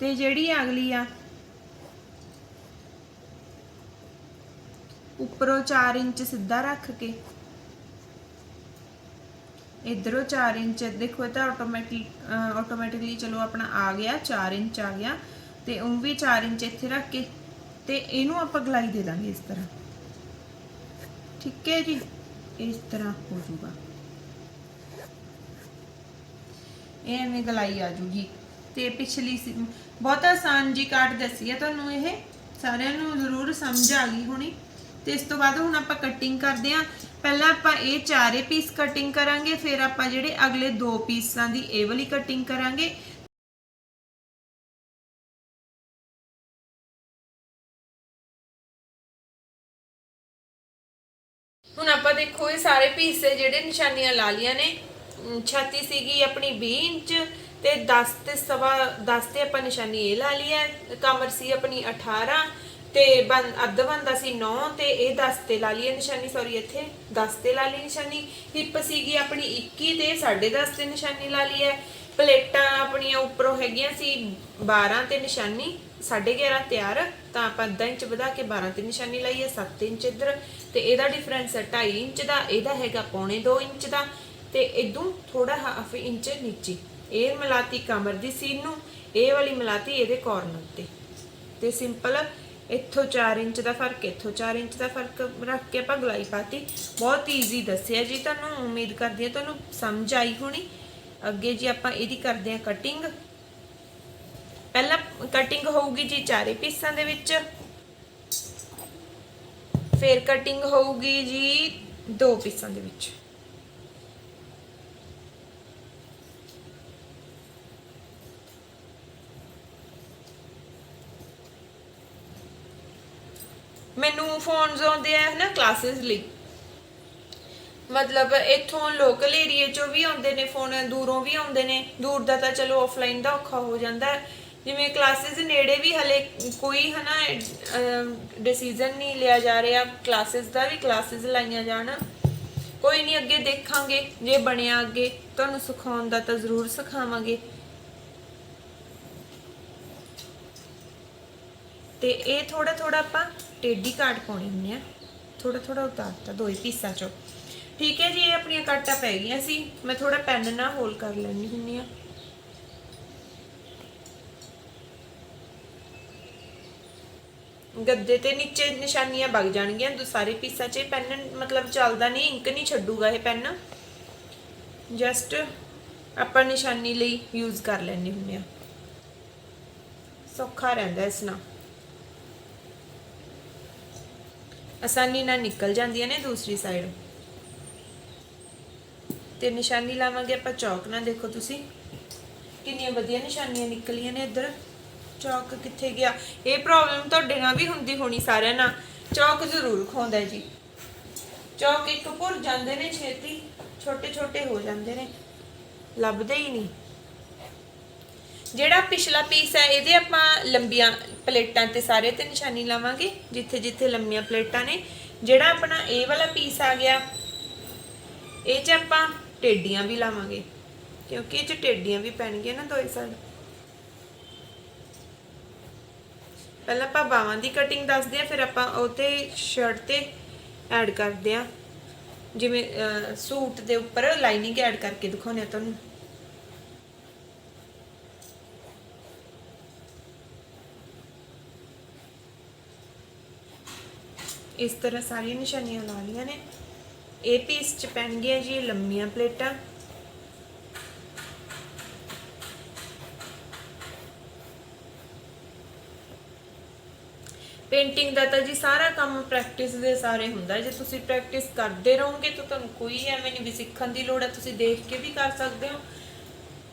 ਤੇ ਜਿਹੜੀ ਅਗਲੀ ਆ, ਉੱਪਰੋਂ 4 ਇੰਚ ਸਿੱਧਾ ਰੱਖ ਕੇ, ਇਧਰੋਂ 4 ਇੰਚ, ਦੇਖੋ ਇਹ ਤਾਂ ਆਟੋਮੈਟਿਕ ਆਟੋਮੈਟਿਕਲੀ ਚਲੋ ਆਪਣਾ ਆ ਗਿਆ 4 ਇੰਚ ਆ ਗਿਆ, ਤੇ ਉਹ ਵੀ 4 ਇੰਚ ਇੱਥੇ ਰੱਖ ਕੇ, ਤੇ ਇਹਨੂੰ ਆਪਾਂ ਗਲਾਈ ਦੇ ਦਾਂਗੇ ਇਸ ਤਰ੍ਹਾਂ। ਠੀਕ ਹੈ ਜੀ, ਇਸ ਤਰ੍ਹਾਂ ਹੋ ਜਾਊਗਾ। ਐਵੇਂ ਗਲਾਈ ਆ ਜੂਗੀ ਤੇ ਪਿਛਲੀ ਬਹੁਤ ਆਸਾਨ ਜੀ ਕਾਟ ਦੱਸੀ ਹੈ ਤੁਹਾਨੂੰ ਇਹ। ਸਾਰਿਆਂ ਨੂੰ ਜ਼ਰੂਰ ਸਮਝ ਆ ਗਈ ਹੋਣੀ। ਤੇ ਇਸ ਤੋਂ ਬਾਅਦ ਹੁਣ ਆਪਾਂ ਕਟਿੰਗ ਕਰਦੇ ਆਂ ਪਹਿਲਾਂ ਆਪਾਂ ਇਹ ਚਾਰੇ ਪੀਸ ਕਟਿੰਗ ਕਰਾਂਗੇ, ਫਿਰ ਆਪਾਂ ਜਿਹੜੇ ਅਗਲੇ ਦੋ ਪੀਸਾਂ ਦੀ ਇਹ ਵਾਲੀ ਕਟਿੰਗ ਕਰਾਂਗੇ। ਦੇਖੋ ਇਹ ਸਾਰੇ ਪੀਸ ਜਿਹੜੇ ਨਿਸ਼ਾਨੀਆਂ ਲਾ ਲੀਆਂ ਨੇ ਛਾਤੀ ਸੀਗੀ ਆਪਣੀ 20 ਇੰਚ ਤੇ 10 ਤੇ ਸਵਾ 10 ਤੇ ਆਪਾਂ ਨਿਸ਼ਾਨੀ ਇਹ ਲਾ ਲਈ ਹੈ, ਕਮਰ ਸੀ ਆਪਣੀ 18 ਤੇ ਬੰ, ਅੱਧ ਬੰਦਾ ਸੀ 9 ਤੇ ਇਹ 10 ਤੇ ਲਾ ਲਈ ਨਿਸ਼ਾਨੀ ਸੌਰੀ ਇੱਥੇ 10 ਤੇ ਲਾ ਲਈ ਨਿਸ਼ਾਨੀ, ਹਿੱਪ ਸੀਗੀ ਆਪਣੀ 21 ਤੇ 10.5 ਤੇ ਨਿਸ਼ਾਨੀ ਲਾ ਲਈ ਹੈ, ਪਲੇਟਾਂ ਆਪਣੀਆਂ ਉੱਪਰੋਂ ਹੈਗੀਆਂ ਸੀ 12 ਤੇ ਨਿਸ਼ਾਨੀ 11.5 ਤਿਆਰ, ਤਾਂ ਆਪਾਂ ਅੱਧਾ ਇੰਚ ਵਧਾ ਕੇ 12 ਤੇ ਨਿਸ਼ਾਨੀ ਲਾਈ ਹੈ 7 ਇੰਚ ਇੱਧਰ। ਤੇ ਇਹਦਾ ਡਿਫਰੈਂਸ ਹੈ 2.5 ਇੰਚ ਦਾ, ਇਹਦਾ ਹੈਗਾ ਪੌਣੇ 2 ਇੰਚ ਦਾ। ਤੇ ਇਦੋਂ ਥੋੜਾ ਹਾਫ ਇੰਚ ਨੀਚੇ। ਇਹ ਮਿਲਾਤੀ ਕਮਰ ਦੀ ਸੀਨ ਨੂੰ, ਇਹ ਵਾਲੀ ਮਿਲਾਤੀ ਇਹਦੇ ਕਾਰਨਰ ਤੇ ਤੇ ਸਿੰਪਲ ਇੱਥੋਂ 4 ਇੰਚ ਦਾ ਫ਼ਰਕ, ਇੱਥੋਂ 4 ਇੰਚ ਦਾ ਫ਼ਰਕ ਰੱਖ ਕੇ ਆਪਾਂ ਗਲਾਈ ਪਾਤੀ। ਬਹੁਤ ਈਜ਼ੀ ਦੱਸਿਆ ਜੀ ਤੁਹਾਨੂੰ, ਉਮੀਦ ਕਰਦੀ ਹਾਂ ਤੁਹਾਨੂੰ ਸਮਝ ਆਈ ਹੋਣੀ। ਅੱਗੇ ਜੀ ਆਪਾਂ ਇਹਦੀ ਕਰਦੇ ਹਾਂ ਕਟਿੰਗ ਪਹਿਲਾਂ ਕਟਿੰਗ ਹੋਊਗੀ ਜੀ ਚਾਰੇ ਪੀਸਾਂ ਦੇ ਵਿੱਚ। ਫੇਰ ਕਟਿੰਗ ਹੋਊਗੀ ਜੀ ਦੋ ਪੀਸਾਂ ਦੇ ਵਿੱਚ। ਮੈਨੂੰ ਫੋਨਸ ਆਉਂਦੇ ਆ ਨਾ ਕਲਾਸਿਸ ਲਈ। ਮਤਲਬ ਇੱਥੋਂ ਲੋਕਲ ਏਰੀਆ ਚੋਂ ਵੀ ਆਉਂਦੇ ਨੇ ਫੋਨ ਦੂਰੋਂ ਵੀ ਆਉਂਦੇ ਨੇ। ਦੂਰ ਦਾ ਤਾਂ ਚਲੋ ਆਫਲਾਈਨ ਦਾ ਔਖਾ ਹੋ ਜਾਂਦਾ। ਜਿਵੇਂ ਕਲਾਸਿਸ ਨੇੜੇ ਵੀ ਹਲੇ ਕੋਈ ਹਨਾ ਡਿਸੀਜਨ ਨਹੀਂ ਲਿਆ ਜਾ ਰਿਹਾ ਕਲਾਸਿਸ ਦਾ ਵੀ ਕਲਾਸਿਸ ਲਾਈਆਂ ਜਾਣ। ਕੋਈ ਨਹੀਂ, ਅੱਗੇ ਦੇਖਾਂਗੇ, ਜੇ ਬਣਿਆ ਅੱਗੇ, ਤੁਹਾਨੂੰ ਸਿਖਾਉਣ ਦਾ ਤਾਂ ਜ਼ਰੂਰ ਸਿਖਾਵਾਂਗੇ। ਤੇ ਇਹ ਥੋੜਾ ਥੋੜਾ ਆਪਾਂ ਟੇਢੀ ਕਾਟ ਪਾਉਣੇ ਹੁੰਦੇ ਆ। ਥੋੜਾ ਥੋੜਾ ਉਤਾਰਤਾ ਦੋ ਹੀ ਪੀਸਾਂ ਚੋਂ। ਠੀਕ ਹੈ ਜੀ, ਇਹ ਆਪਣੀਆਂ ਕਾਟਾਂ ਪੈ ਗਈਆਂ ਸੀ। ਮੈਂ ਥੋੜਾ ਪੈਨ ਨਾਲ ਹੋਲ ਕਰ ਲੈਣੀ ਹੁੰਦੀ ਆ। ਗੱਦੇ ਤੇ ਨੀਚੇ ਨਿਸ਼ਾਨੀਆਂ ਵਗ ਜਾਣਗੀਆਂ, ਦੋ ਸਾਰੇ ਪੀਸਾਂ 'ਚ ਪੈਨ ਮਤਲਬ ਚੱਲਦਾ ਨਹੀਂ, ਇੰਕ ਨਹੀਂ ਛੱਡੂਗਾ ਇਹ ਪੈਨ। ਜਸਟ ਆਪਾਂ ਨਿਸ਼ਾਨੀ ਲਈ ਯੂਜ਼ ਕਰ ਲੈਣੇ ਹੁੰਦੇ ਆ ਸੌਖਾ ਰਹਿੰਦਾ ਇਸ ਨਾਲ। ਆਸਾਨੀ ਨਾਲ ਨਿਕਲ ਜਾਂਦੀਆਂ ਨੇ ਦੂਸਰੀ ਸਾਈਡ ਤੇ ਨਿਸ਼ਾਨੀ ਲਾਵਾਂਗੇ ਆਪਾਂ ਚੌਕ ਨਾਲ, ਦੇਖੋ ਤੁਸੀਂ। ਕਿੰਨੀਆਂ ਵਧੀਆ ਨਿਸ਼ਾਨੀਆਂ ਨਿਕਲੀਆਂ ਨੇ ਇੱਧਰ। ਚੌਕ ਕਿੱਥੇ ਗਿਆ? ਇਹ ਪ੍ਰੋਬਲਮ ਤੁਹਾਡੇ ਨਾਲ ਵੀ ਹੁੰਦੀ ਹੋਣੀ ਸਾਰਿਆਂ ਨਾਲ। ਚੌਕ ਜ਼ਰੂਰ ਖੋਂਦਾ ਜੀ। ਚੌਕ ਇੱਕ ਭੁਰ ਜਾਂਦੇ ਨੇ ਛੇਤੀ। ਛੋਟੇ ਛੋਟੇ ਹੋ ਜਾਂਦੇ ਨੇ। ਲੱਭਦੇ ਹੀ ਨਹੀਂ। ਜਿਹੜਾ ਪਿਛਲਾ ਪੀਸ ਹੈ, ਇਹਦੇ ਆਪਾਂ ਲੰਬੀਆਂ ਪਲੇਟਾਂ ਤੇ ਸਾਰੇ ਤੇ ਨਿਸ਼ਾਨੀ ਲਾਵਾਂਗੇ, ਜਿੱਥੇ ਜਿੱਥੇ ਲੰਮੀਆਂ ਪਲੇਟਾਂ ਨੇ। ਜਿਹੜਾ ਆਪਣਾ ਇਹ ਵਾਲਾ ਪੀਸ ਆ ਗਿਆ, ਇਹ 'ਚ ਆਪਾਂ ਟੇਡੀਆਂ ਵੀ ਲਾਵਾਂਗੇ। ਕਿਉਂਕਿ ਇਹ 'ਚ ਟੇਡੀਆਂ ਵੀ ਪੈਣਗੀਆਂ ਨਾ ਦੋਏ ਸਾਈਡ। ਪਹਿਲਾਂ ਆਪਾਂ ਬਾਹਾਂ ਦੀ ਕਟਿੰਗ ਦੱਸਦੇ ਆ ਫਿਰ ਆਪਾਂ ਉਹ ਤੇ ਸ਼ਰਟ ਤੇ ਐਡ ਕਰਦੇ ਆ ਜਿਵੇਂ ਸੂਟ ਦੇ ਉੱਪਰ ਲਾਈਨਿੰਗ ਐਡ ਕਰਕੇ ਦਿਖਾਉਂਦੇ ਆ ਤੁਹਾਨੂੰ। ਇਸ ਤਰ੍ਹਾਂ ਸਾਰੀਆਂ ਨਿਸ਼ਾਨੀਆਂ ਲਾ ਲਈਆਂ ਨੇ। ਇਹ ਪੀਸ ਚ ਪੈਣਗੀਆਂ ਜੀ ਲੰਮੀਆਂ ਪਲੇਟਾਂ। ਪੇਂਟਿੰਗ ਦਾ ਤਾਂ ਜੀ ਸਾਰਾ ਕੰਮ ਪ੍ਰੈਕਟਿਸ ਦੇ ਸਾਰੇ ਹੁੰਦਾ। ਜੇ ਤੁਸੀਂ ਪ੍ਰੈਕਟਿਸ ਕਰਦੇ ਰਹੋਗੇ ਤਾਂ ਤੁਹਾਨੂੰ ਕੋਈ ਐਵੇਂ ਨਹੀਂ ਵੀ ਸਿੱਖਣ ਦੀ ਲੋੜ ਹੈ, ਤੁਸੀਂ ਦੇਖ ਕੇ ਵੀ ਕਰ ਸਕਦੇ ਹੋ।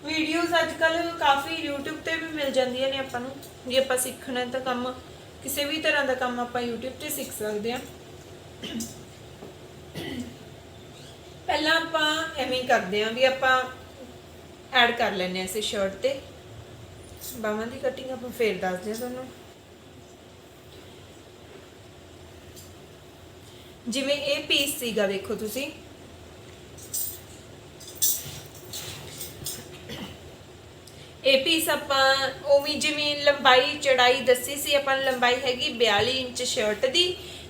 ਵੀਡੀਓਜ਼ ਅੱਜ ਕੱਲ ਕਾਫੀ YouTube ਤੇ ਵੀ ਮਿਲ ਜਾਂਦੀਆਂ ਨੇ ਆਪਾਂ ਨੂੰ। ਜੇ ਆਪਾਂ ਸਿੱਖਣਾ ਤਾਂ ਕੰਮ, ਕਿਸੇ ਵੀ ਤਰ੍ਹਾਂ ਦਾ ਕੰਮ ਆਪਾਂ YouTube ਤੇ ਸਿੱਖ ਸਕਦੇ ਹਾਂ। ਪਹਿਲਾਂ ਆਪਾਂ ਐਵੇਂ ਕਰਦੇ ਹਾਂ ਵੀ ਆਪਾਂ ਐਡ ਕਰ ਲੈਨੇ ਆ ਇਸੇ ਸ਼ਰਟ ਤੇ। ਬਾਹਾਂ ਦੀ ਕਟਿੰਗ ਆਪਾਂ ਫੇਰ ਦੱਸਦੇ ਹਾਂ ਤੁਹਾਨੂੰ। ਜਿਵੇਂ ਇਹ ਪੀਸ ਸੀਗਾ ਦੇਖੋ ਤੁਸੀਂ। ਇਹ ਪੀਸ ਆਪਾਂ ਉਵੇਂ ਜਿਵੇਂ ਲੰਬਾਈ, ਚੜਾਈ ਦੱਸੀ ਸੀ, ਆਪਾਂ ਲੰਬਾਈ ਹੈਗੀ 42 ਇੰਚ ਸ਼ਰਟ ਦੀ।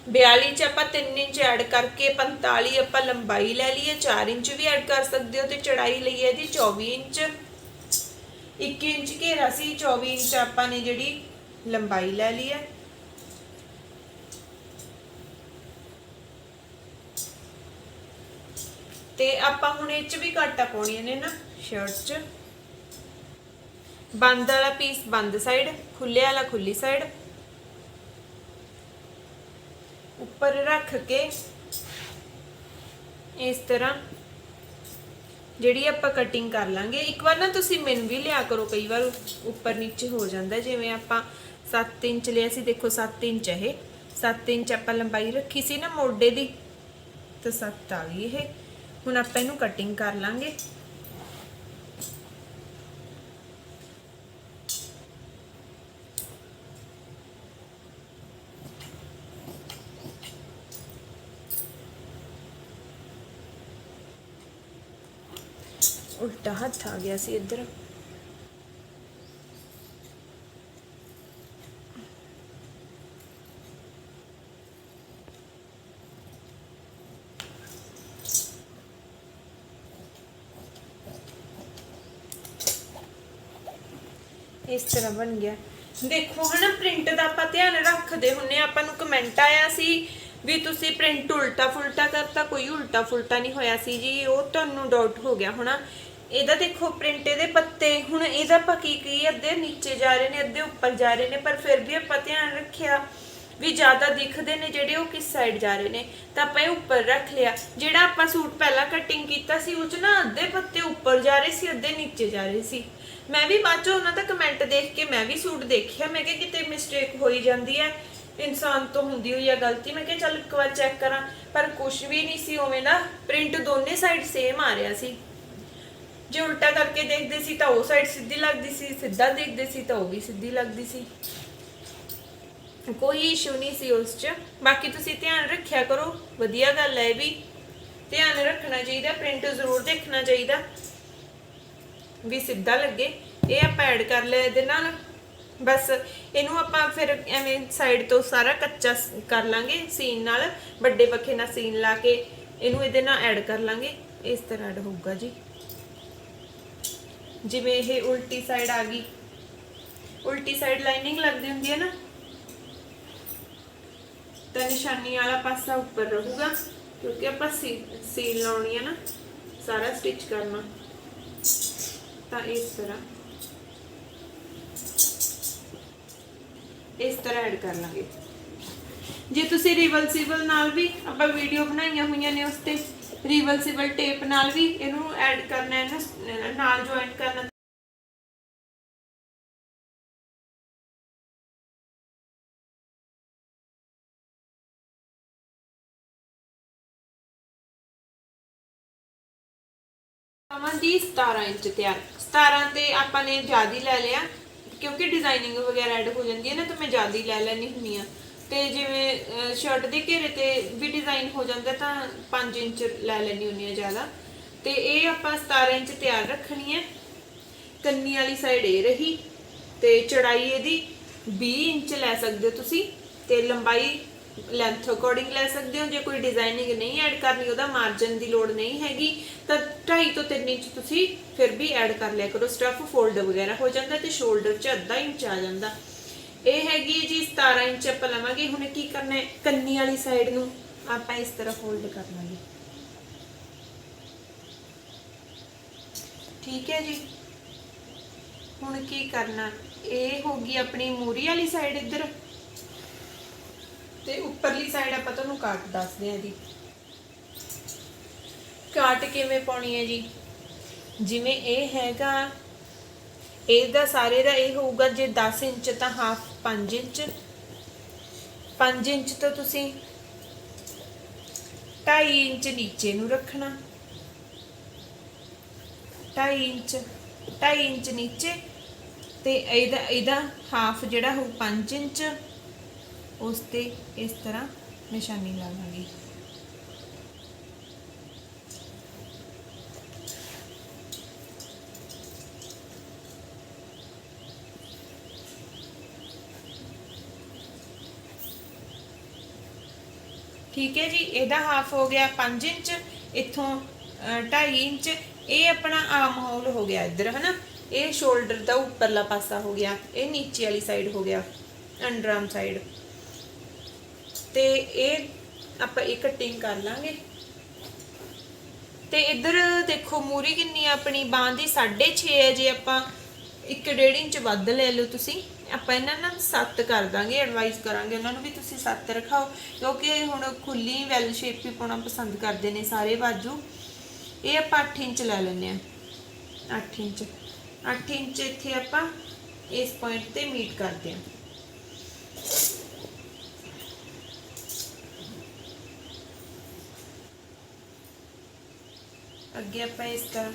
42 ਚ ਆਪਾਂ 3 ਇੰਚ ਐਡ ਕਰਕੇ 45 ਆਪਾਂ ਲੰਬਾਈ ਲੈ ਲਈਏ 4 ਇੰਚ ਵੀ ਐਡ ਕਰ ਸਕਦੇ ਹੋ ਤੇ ਚੜਾਈ ਲਈ ਹੈ ਜੀ 24 ਇੰਚ। 1 ਇੰਚ ਘੇਰਾ ਸੀ 24 ਇੰਚ ਆਪਾਂ ਨੇ ਜਿਹੜੀ ਲੰਬਾਈ ਲੈ ਲਈ ਹੈ। ਤੇ ਆਪਾਂ ਹੁਣ ਇਹ ਚ ਵੀ ਘਾਟਾ ਪਾਉਣੀਆਂ ਨੇ ਨਾ ਸ਼ਰਟ ਚ। ਬੰਦ ਵਾਲਾ ਪੀਸ ਬੰਦ ਸਾਈਡ ਖੁੱਲੇ ਵਾਲਾ ਖੁੱਲੀ ਸਾਈਡ ਉੱਪਰ ਰੱਖ ਕੇ ਇਸ ਤਰ੍ਹਾਂ ਜਿਹੜੀ ਆਪਾਂ ਕਟਿੰਗ ਕਰ ਲਾਂਗੇ। ਇੱਕ ਵਾਰ ਨਾ ਤੁਸੀਂ ਮਿਣ ਵੀ ਲਿਆ ਕਰੋ, ਕਈ ਵਾਰ ਉੱਪਰ ਨੀਚੇ ਹੋ ਜਾਂਦਾ। ਜਿਵੇਂ ਆਪਾਂ 7 ਇੰਚ ਲਿਆ ਸੀ, ਦੇਖੋ 7 ਇੰਚ ਇਹ। 7 ਇੰਚ ਆਪਾਂ ਲੰਬਾਈ ਰੱਖੀ ਸੀ ਨਾ ਮੋਢੇ ਦੀ, ਤਾਂ 7 ਆ ਗਈ ਇਹ। ਹੁਣ ਆਪਾਂ ਇਹਨੂੰ ਕਟਿੰਗ ਕਰ ਲਾਂਗੇ। ਉਲਟਾ ਹੱਥ ਆ ਗਿਆ ਸੀ ਇੱਧਰ ਇਸ ਤਰ੍ਹਾਂ ਬਣ ਗਿਆ। ਦੇਖੋ ਹਨਾ ਪ੍ਰਿੰਟ ਦਾ ਆਪਾਂ ਧਿਆਨ ਰੱਖਦੇ ਹੁੰਨੇ ਆਪਾਂ ਨੂੰ ਕਮੈਂਟ ਆਇਆ ਸੀ ਵੀ ਤੁਸੀਂ ਪ੍ਰਿੰਟ ਉਲਟਾ ਫੁਲਟਾ ਕਰਤਾ, ਕੋਈ ਉਲਟਾ ਫੁਲਟਾ ਨਹੀਂ ਹੋਇਆ ਸੀ ਜੀ, ਉਹ ਤੁਹਾਨੂੰ ਡਾਊਟ ਹੋ ਗਿਆ ਹੋਣਾ। ਇਹਦਾ ਦੇਖੋ ਪ੍ਰਿੰਟ ਇਹਦੇ ਪੱਤੇ, ਹੁਣ ਇਹਦਾ ਆਪਾਂ ਕੀ ਕੀ ਅੱਧੇ ਨੀਚੇ ਜਾ ਰਹੇ ਨੇ, ਅੱਧੇ ਉੱਪਰ ਜਾ ਰਹੇ ਨੇ, ਪਰ ਫਿਰ ਵੀ ਆਪਾਂ ਧਿਆਨ ਰੱਖਿਆ ਵੀ ਜ਼ਿਆਦਾ ਦਿਖਦੇ ਨੇ ਜਿਹੜੇ ਉਹ ਕਿਸ ਸਾਈਡ ਜਾ ਰਹੇ ਨੇ। ਤਾਂ ਆਪਾਂ ਇਹ ਉੱਪਰ ਰੱਖ ਲਿਆ। ਜਿਹੜਾ ਆਪਾਂ ਸੂਟ ਪਹਿਲਾਂ ਕਟਿੰਗ ਕੀਤਾ ਸੀ, ਉਹ ਚ ਨਾ ਅੱਧੇ ਪੱਤੇ ਉੱਪਰ ਜਾ ਰਹੇ ਸੀ, ਅੱਧੇ ਨੀਚੇ ਜਾ ਰਹੇ ਸੀ। ਮੈਂ ਵੀ ਬਾਅਦ ਚੋਂ ਉਹਨਾਂ ਦਾ ਕਮੈਂਟ ਦੇਖ ਕੇ ਮੈਂ ਵੀ ਸੂਟ ਦੇਖਿਆ। ਮੈਂ ਕਿਹਾ ਕਿਤੇ ਮਿਸਟੇਕ ਹੋਈ ਜਾਂਦੀ ਹੈ, ਇਨਸਾਨ ਤੋਂ ਹੁੰਦੀ ਹੋਈ ਆ ਗਲਤੀ। ਮੈਂ ਕਿਹਾ ਚੱਲ ਇੱਕ ਵਾਰ ਚੈੱਕ ਕਰਾਂ, ਪਰ ਕੁਝ ਵੀ ਨਹੀਂ ਸੀ, ਉਵੇਂ ਦਾ ਪ੍ਰਿੰਟ ਦੋਨੇ ਸਾਈਡ ਸੇਮ ਆ ਰਿਹਾ ਸੀ। ਜੇ ਉਲਟਾ ਕਰਕੇ ਦੇਖਦੇ ਸੀ ਤਾਂ ਉਹ ਸਾਈਡ ਸਿੱਧੀ ਲੱਗਦੀ ਸੀ, ਸਿੱਧਾ ਦੇਖਦੇ ਸੀ ਤਾਂ ਉਹ ਵੀ ਸਿੱਧੀ ਲੱਗਦੀ ਸੀ। ਕੋਈ ਇਸ਼ੂ ਨਹੀਂ ਸੀ ਉਸ 'ਚ। ਬਾਕੀ ਤੁਸੀਂ ਧਿਆਨ ਰੱਖਿਆ ਕਰੋ, ਵਧੀਆ ਗੱਲ ਹੈ ਇਹ ਵੀ। ਧਿਆਨ ਰੱਖਣਾ ਚਾਹੀਦਾ ਪ੍ਰਿੰਟ ਜ਼ਰੂਰ ਦੇਖਣਾ ਚਾਹੀਦਾ। ਵੀ ਸਿੱਧਾ ਲੱਗੇ। ਇਹ ਆਪਾਂ ਐਡ ਕਰ ਲਿਆ ਇਹਦੇ ਨਾਲ। ਬਸ ਇਹਨੂੰ ਆਪਾਂ ਫਿਰ ਐਵੇਂ ਸਾਈਡ ਤੋਂ ਸਾਰਾ ਕੱਚਾ ਕਰ ਲਾਂਗੇ ਸੀਨ ਨਾਲ। ਵੱਡੇ ਪੱਖੇ ਨਾਲ ਸੀਨ ਲਾ ਕੇ ਇਹਨੂੰ ਇਹਦੇ ਨਾਲ ਐਡ ਕਰ ਲਾਂਗੇ। ਇਸ ਤਰ੍ਹਾਂ ਐਡ ਹੋਊਗਾ ਜੀ। ਜਿਵੇਂ ਇਹ ਉਲਟੀ ਸਾਈਡ ਆ ਗਈ। ਉਲਟੀ ਸਾਈਡ ਲਾਈਨਿੰਗ ਲੱਗਦੀ ਹੁੰਦੀ ਹੈ ਨਾ? ਤਾਂ ਨਿਸ਼ਾਨੀ ਵਾਲਾ ਪਾਸਾ ਉੱਪਰ ਰਹੂਗਾ, ਕਿਉਂਕਿ ਆਪਾਂ ਸੀ- ਸੀਲ ਲਾਉਣੀ ਹੈ ਨਾ। ਸਾਰਾ ਸਟਿਚ ਕਰਨਾ। ਤਾਂ ਇਸ ਤਰ੍ਹਾਂ। ਇਸ ਤਰ੍ਹਾਂ ਐਡ ਕਰ ਲਾਂਗੇ। ਜੇ ਤੁਸੀਂ ਰਿਵਰਸੀਬਲ ਨਾਲ ਵੀ ਆਪਾਂ ਵੀਡੀਓ ਬਣਾਈਆਂ ਹੋਈਆਂ ਨੇ ਉਸ ਤੇ ਰਿਵਰਸੀਬਲ ਟੇਪ ਨਾਲ ਵੀ ਇਹਨੂੰ ਐਡ ਕਰਨਾ ਹੈ ਨਾ, ਨਾਲ ਜੁਆਇੰਟ ਕਰਨਾ ਅਮਨ ਦੀ 17 ਇੰਚ ਤਿਆਰ 17 ਤੇ ਆਪਾਂ ਨੇ ਜਿਆਦੀ ਲੈ ਲਿਆ, ਕਿਉਂਕਿ ਡਿਜ਼ਾਈਨਿੰਗ ਵਗੈਰਾ ਐਡ ਹੋ ਜਾਂਦੀ ਹੈ ਨਾ, ਤਾਂ ਮੈਂ ਜਿਆਦੀ ਲੈ ਲੈਣੀ ਹੁੰਦੀ ਆ ਤੇ ਜਿਵੇਂ ਸ਼ਰਟ ਦੇ ਘੇਰੇ ਤੇ ਵੀ ਡਿਜ਼ਾਈਨ ਹੋ ਜਾਂਦਾ, ਤਾਂ 5 ਇੰਚ ਲੈ ਲੈਣੀ ਹੁੰਦੀ ਆ ਜ਼ਿਆਦਾ। ਤੇ ਇਹ ਆਪਾਂ 17 ਇੰਚ ਤਿਆਰ ਰੱਖਣੀ ਹੈ। ਕੰਨੀ ਵਾਲੀ ਸਾਈਡ ਇਹ ਰਹੀ, ਤੇ ਚੜਾਈ ਇਹਦੀ 20 ਇੰਚ ਲੈ ਸਕਦੇ ਹੋ ਤੁਸੀਂ, ਤੇ ਲੰਬਾਈ ਲੈਂਥ ਅਕੋਰਡਿੰਗ ਲੈ ਸਕਦੇ ਹੋ। ਜੇ ਕੋਈ ਡਿਜ਼ਾਈਨਿੰਗ ਨਹੀਂ ਐਡ ਕਰਨੀ, ਉਹਦਾ ਮਾਰਜਨ ਦੀ ਲੋੜ ਨਹੀਂ ਹੈਗੀ, ਤਾਂ 2.5 ਤੋਂ 3 ਇੰਚ ਤੁਸੀਂ ਫਿਰ ਵੀ ਐਡ ਕਰ ਲਿਆ ਕਰੋ। ਸਟਫ ਫੋਲਡ ਵਗੈਰਾ ਹੋ ਜਾਂਦਾ ਤੇ ਸ਼ੋਲਡਰ 'ਚ ਅੱਧਾ ਇੰਚ ਆ ਜਾਂਦਾ। ਇਹ ਹੈਗੀ ਜੀ 17 ਇੰਚ ਆਪਾਂ ਲਵਾਂਗੇ। ਹੁਣ ਕੀ ਕਰਨਾ ਹੈ? ਕੰਨੀ ਵਾਲੀ ਸਾਈਡ ਨੂੰ ਆਪਾਂ ਇਸ ਤਰ੍ਹਾਂ ਫੋਲਡ ਕਰ ਲਾਂਗੇ। ਠੀਕ ਹੈ ਜੀ। ਹੁਣ ਕੀ ਕਰਨਾ? ਇਹ ਹੋਗੀ ਆਪਣੀ ਮੂਰੀ ਵਾਲੀ ਸਾਈਡ ਇੱਧਰ। ਤੇ ਉੱਪਰਲੀ ਸਾਈਡ ਆਪਾਂ ਤੁਹਾਨੂੰ ਕਾਟ ਦੱਸਦੇ ਹਾਂ ਜੀ। ਕਾਟ ਕਿਵੇਂ ਪਾਉਣੀ ਹੈ ਜੀ? ਜਿਵੇਂ ਇਹ ਹੈਗਾ ਇਹਦਾ ਸਾਰੇ ਦਾ ਇਹ ਹੋਊਗਾ ਜੇ 10 ਇੰਚ ਤਾਂ ਹਾਫ 5 ਇੰਚ। 5 ਇੰਚ ਤੋਂ ਤੁਸੀਂ 2.5 ਇੰਚ ਨੀਚੇ ਨੂੰ ਰੱਖਣਾ। 2.5 ਇੰਚ 2.5 ਇੰਚ ਨੀਚੇ ਤੇ ਇਹਦਾ ਇਹਦਾ ਹਾਫ ਜਿਹੜਾ ਹੋਊ 5 ਇੰਚ। ਉਸ ਤੇ ਇਸ ਤਰ੍ਹਾਂ ਨਿਸ਼ਾਨੀ ਲਾਵਾਂਗੇ ਠੀਕ ਹੈ ਜੀ, ਇਹਦਾ ਹਾਫ ਹੋ ਗਿਆ 5 ਇੰਚ, ਇੱਥੋਂ 2.5 ਇੰਚ। ਇਹ ਆਪਣਾ ਆਰਮ ਹੋਲ ਹੋ ਗਿਆ ਇੱਧਰ, ਹਨਾ? ਇਹ ਸ਼ੋਲਡਰ ਦਾ ਉੱਪਰਲਾ ਪਾਸਾ ਹੋ ਗਿਆ, ਇਹ ਨੀਚੇ ਵਾਲੀ ਸਾਈਡ ਹੋ ਗਿਆ ਅੰਡਰ ਆਰਮ ਸਾਈਡ ਤੇ ਇਹ ਆਪਾਂ ਇਹ ਕਟਿੰਗ ਕਰ ਲਾਂਗੇ। ਤੇ ਇੱਧਰ ਦੇਖੋ ਮੂਰੀ ਕਿੰਨੀ ਆਪਣੀ, ਬਾਂਹ ਦੀ 6.5 ਹੈ ਜੇ ਆਪਾਂ 1.5 ਇੰਚ ਵੱਧ ਲੈ ਲਓ ਤੁਸੀਂ। ਆਪਾਂ ਇਹਨਾਂ ਨਾਲ 7 ਕਰ ਦਾਂਗੇ ਐਡਵਾਈਸ ਕਰਾਂਗੇ ਉਹਨਾਂ ਨੂੰ ਵੀ ਤੁਸੀਂ 7 ਰਖਾਓ, ਕਿਉਂਕਿ ਹੁਣ ਖੁੱਲੀ ਵੈਲ ਸ਼ੇਪ ਵੀ ਪਾਉਣਾ ਪਸੰਦ ਕਰਦੇ ਨੇ ਸਾਰੇ ਬਾਜੂ। ਇਹ ਆਪਾਂ 8 ਇੰਚ ਲੈ ਲੈਂਦੇ ਆ 8 ਇੰਚ। 8 ਇੰਚ ਇੱਥੇ ਆਪਾਂ ਇਸ ਪੁਆਇੰਟ ਤੇ ਮੀਟ ਕਰਦੇ ਹਾਂ। ਅੱਗੇ ਆਪਾਂ ਇਸ ਤਰ੍ਹਾਂ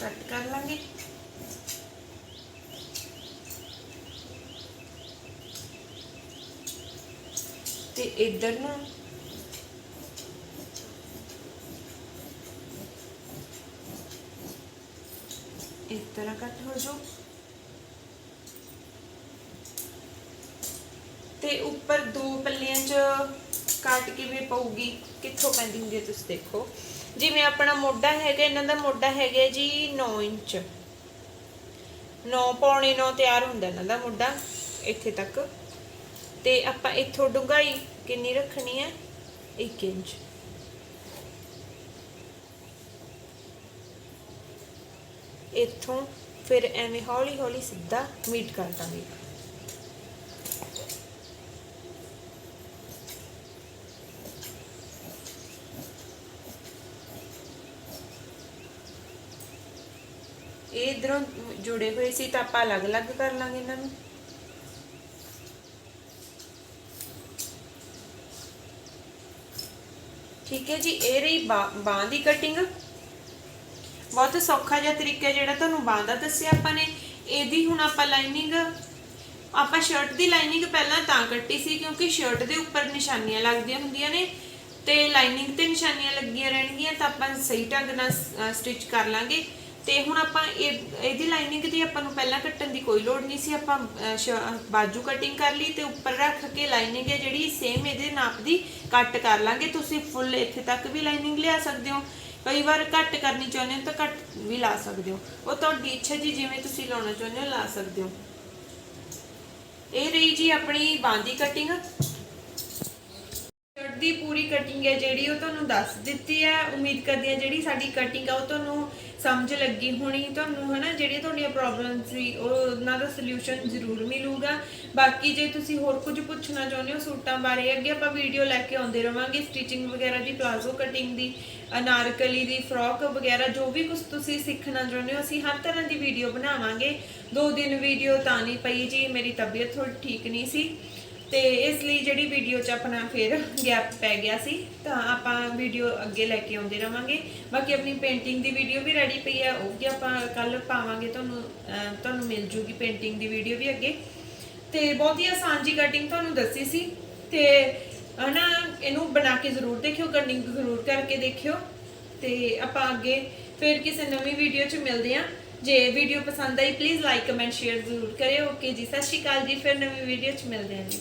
ਕੱਟ ਕਰ ਲਾਂਗੇ। ਤੇ ਇੱਧਰ ਨੂੰ ਇਸ ਤਰ੍ਹਾਂ ਕੱਟ ਹੋ ਜਾਓ ਤੇ ਉੱਪਰ ਦੋ ਪੱਲਿਆਂ 'ਚ ਕੱਟ ਕਿਵੇਂ ਪਊਗੀ, ਕਿੱਥੋਂ ਪੈਂਦੀ ਹੁੰਦੀ ਹੈ ਤੁਸੀਂ ਦੇਖੋ। ਜਿਵੇਂ ਆਪਣਾ ਮੋਢਾ ਹੈਗਾ, ਇਹਨਾਂ ਦਾ ਮੋਢਾ ਹੈਗਾ ਜੀ 9 ਇੰਚ। 9 ਪੌਣੇ 9 ਤਿਆਰ ਹੁੰਦਾ ਇਹਨਾਂ ਦਾ ਮੋਢਾ, ਇੱਥੇ ਤੱਕ। ਤੇ ਆਪਾਂ ਇੱਥੋਂ ਡੂੰਘਾਈ ਕਿੰਨੀ ਰੱਖਣੀ ਹੈ? 1 ਇੰਚ। ਇੱਥੋਂ ਫਿਰ ਐਵੇਂ ਹੌਲੀ ਹੌਲੀ ਸਿੱਧਾ ਮੀਟ ਕਰ ਦਾਂਗੇ। ਇਹ ਇਧਰੋਂ ਜੁੜੇ ਹੋਏ ਸੀ ਤਾਂ ਆਪਾਂ ਅਲੱਗ-ਅਲੱਗ ਕਰ ਲਾਂਗੇ ਇਹਨਾਂ ਨੂੰ। ਠੀਕ ਹੈ ਜੀ, ਇਹ ਰਹੀ ਬਾਹ ਦੀ ਕਟਿੰਗ ਬਹੁਤ ਸੌਖਾ ਜਿਹਾ ਤਰੀਕਾ ਜਿਹੜਾ ਤੁਹਾਨੂੰ ਬਾਹ ਦਾ ਦੱਸਿਆ ਆਪਾਂ ਨੇ। ਇਹਦੀ ਹੁਣ ਆਪਾਂ ਲਾਈਨਿੰਗ ਆਪਾਂ ਸ਼ਰਟ ਦੀ ਲਾਈਨਿੰਗ ਪਹਿਲਾਂ ਤਾਂ ਕੱਟੀ ਸੀ ਕਿਉਂਕਿ ਸ਼ਰਟ ਦੇ ਉੱਪਰ ਨਿਸ਼ਾਨੀਆਂ ਲੱਗਦੀਆਂ ਹੁੰਦੀਆਂ ਨੇ। ਤੇ ਲਾਈਨਿੰਗ ਤੇ ਨਿਸ਼ਾਨੀਆਂ ਲੱਗੀਆਂ ਰਹਿਣਗੀਆਂ ਤਾਂ ਆਪਾਂ ਸਹੀ ਢੰਗ ਨਾਲ ਸਟਿਚ ਕਰ ਲਾਂਗੇ। ਤੇ ਹੁਣ ਆਪਾਂ ਇਹ, ਇਹਦੀ ਲਾਈਨਿੰਗ ਦੀ ਆਪਾਂ ਨੂੰ ਪਹਿਲਾਂ ਕੱਟਣ ਦੀ ਕੋਈ ਲੋੜ ਨਹੀਂ ਸੀ, ਆਪਾਂ ਬਾਜੂ ਕਟਿੰਗ ਕਰ ਲਈ ਤੇ ਉੱਪਰ ਰੱਖ ਕੇ ਲਾਈਨਿੰਗ ਹੈ ਜਿਹੜੀ ਸੇਮ ਇਹਦੇ ਨਾਪ ਦੀ ਕੱਟ ਕਰ ਲਾਂਗੇ। ਤੁਸੀਂ ਫੁੱਲ ਇੱਥੇ ਤੱਕ ਵੀ ਲਾਈਨਿੰਗ ਲਿਆ ਸਕਦੇ ਹੋ। ਕਈ ਵਾਰ ਕੱਟ ਕਰਨੀ ਚਾਹੁੰਦੇ ਹੋ ਤਾਂ ਕੱਟ ਵੀ ਲਾ ਸਕਦੇ ਹੋ। ਉਹ ਤੁਹਾਡੀ ਇੱਛਾ ਜੀ, ਜਿਵੇਂ ਤੁਸੀਂ ਲਾਉਣਾ ਚਾਹੁੰਦੇ ਹੋ, ਲਾ ਸਕਦੇ ਹੋ। ਇਹ ਰਹੀ ਜੀ ਆਪਣੀ ਬਾਂਦੀ ਕਟਿੰਗ ਸ਼ਰਟ ਦੀ ਪੂਰੀ ਕਟਿੰਗ ਹੈ ਜਿਹੜੀ ਉਹ ਤੁਹਾਨੂੰ ਦੱਸ ਦਿੱਤੀ ਹੈ। ਉਮੀਦ ਕਰਦੀ ਹਾਂ ਜਿਹੜੀ ਸਾਡੀ ਕਟਿੰਗ ਆ ਉਹ ਤੁਹਾਨੂੰ ਸਮਝ ਲੱਗੀ ਹੋਣੀ, ਤੁਹਾਨੂੰ ਹਨਾ, ਜਿਹੜੀਆਂ ਤੁਹਾਡੀਆਂ ਪ੍ਰੋਬਲਮਸ ਸੀ, ਉਹ ਉਹਨਾਂ ਦਾ ਸੋਲੂਸ਼ਨ ਜ਼ਰੂਰ ਮਿਲੂਗਾ। ਬਾਕੀ ਜੇ ਤੁਸੀਂ ਹੋਰ ਕੁਝ ਪੁੱਛਣਾ ਚਾਹੁੰਦੇ ਹੋ ਸੂਟਾਂ ਬਾਰੇ, ਅੱਗੇ ਆਪਾਂ ਵੀਡੀਓ ਲੈ ਕੇ ਆਉਂਦੇ ਰਵਾਂਗੇ ਸਟਿਚਿੰਗ ਵਗੈਰਾ ਦੀ ਪਲਾਜ਼ੋ ਕਟਿੰਗ ਦੀ, ਅਨਾਰਕਲੀ ਦੀ ਫਰੋਕ ਵਗੈਰਾ, ਜੋ ਵੀ ਕੁਝ ਤੁਸੀਂ ਸਿੱਖਣਾ ਚਾਹੁੰਦੇ ਹੋ, ਅਸੀਂ ਹਰ ਤਰ੍ਹਾਂ ਦੀ ਵੀਡੀਓ ਬਣਾਵਾਂਗੇ। ਦੋ ਦਿਨ ਵੀਡੀਓ ਤਾਂ ਨਹੀਂ ਪਈ ਜੀ, ਮੇਰੀ ਤਬੀਅਤ ਥੋੜੀ ਠੀਕ ਨਹੀਂ ਸੀ। ਤੇ ਇਸ ਲਈ ਜਿਹੜੀ ਵੀਡੀਓ 'ਚ ਆਪਣਾ ਫਿਰ ਗੈਪ ਪੈ ਗਿਆ ਸੀ, ਤਾਂ ਆਪਾਂ ਵੀਡੀਓ ਅੱਗੇ ਲੈ ਕੇ ਆਉਂਦੇ ਰਵਾਂਗੇ। ਬਾਕੀ ਆਪਣੀ ਪੇਂਟਿੰਗ ਦੀ ਵੀਡੀਓ ਵੀ ਰੈਡੀ ਪਈ ਹੈ, ਉਹ ਵੀ ਆਪਾਂ ਕੱਲ ਪਾਵਾਂਗੇ ਤੁਹਾਨੂੰ ਤੁਹਾਨੂੰ ਮਿਲ ਜੂਗੀ ਪੇਂਟਿੰਗ ਦੀ ਵੀਡੀਓ ਵੀ ਅੱਗੇ। ਤੇ ਬਹੁਤ ਹੀ ਆਸਾਨ ਜੀ ਕਟਿੰਗ ਤੁਹਾਨੂੰ ਦੱਸੀ ਸੀ। ਤੇ, ਹਨਾ, ਇਹਨੂੰ ਬਣਾ ਕੇ ਜ਼ਰੂਰ ਦੇਖਿਓ ਕਟਿੰਗ ਜ਼ਰੂਰ ਕਰਕੇ ਦੇਖਿਓ। ਤੇ ਆਪਾਂ ਅੱਗੇ ਫਿਰ ਕਿਸੇ ਨਵੀਂ ਵੀਡੀਓ 'ਚ ਮਿਲਦੇ ਹਾਂ। ਜੇ ਵੀਡੀਓ ਪਸੰਦ ਆਈ ਪਲੀਜ਼ ਲਾਈਕ ਕਮੈਂਟ ਸ਼ੇਅਰ ਜ਼ਰੂਰ ਕਰਿਓ। ਓਕੇ ਜੀ, ਸਤਿ ਸ਼੍ਰੀ ਅਕਾਲ ਜੀ, ਫਿਰ ਨਵੀਂ ਵੀਡੀਓ 'ਚ ਮਿਲਦੇ ਹਾਂ ਜੀ।